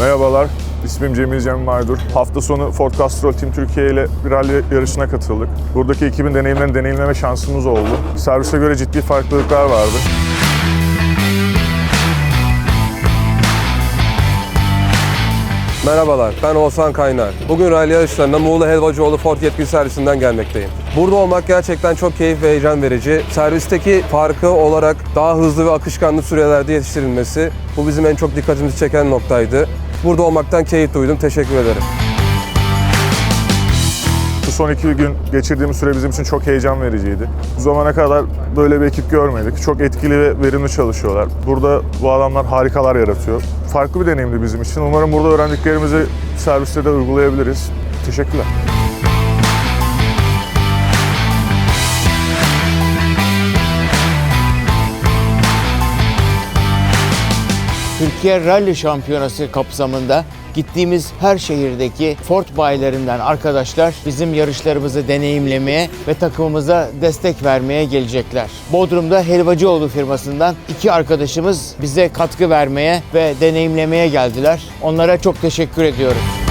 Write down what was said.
Merhabalar, ismim Cemil Cem Maydur. Hafta sonu Ford Castrol Team Türkiye ile rally yarışına katıldık. Buradaki ekibin deneyimlerini deneyimleme şansımız oldu. Servise göre ciddi farklılıklar vardı. Merhabalar, ben Oğuzhan Kaynar. Bugün rally yarışlarında Muğla Helvacıoğlu Ford yetkili servisinden gelmekteyim. Burada olmak gerçekten çok keyif ve heyecan verici. Servisteki farkı olarak daha hızlı ve akışkanlı sürelerde yetiştirilmesi bu bizim en çok dikkatimizi çeken noktaydı. Burada olmaktan keyif duydum. Teşekkür ederim. Bu son iki gün geçirdiğimiz süre bizim için çok heyecan vericiydi. Bu zamana kadar böyle bir ekip görmedik. Çok etkili ve verimli çalışıyorlar. Burada bu adamlar harikalar yaratıyor. Farklı bir deneyimdi bizim için. Umarım burada öğrendiklerimizi serviste de uygulayabiliriz. Teşekkürler. Türkiye Rally Şampiyonası kapsamında gittiğimiz her şehirdeki Ford bayilerinden arkadaşlar bizim yarışlarımızı deneyimlemeye ve takımımıza destek vermeye gelecekler. Bodrum'da Helvacıoğlu firmasından iki arkadaşımız bize katkı vermeye ve deneyimlemeye geldiler. Onlara çok teşekkür ediyoruz.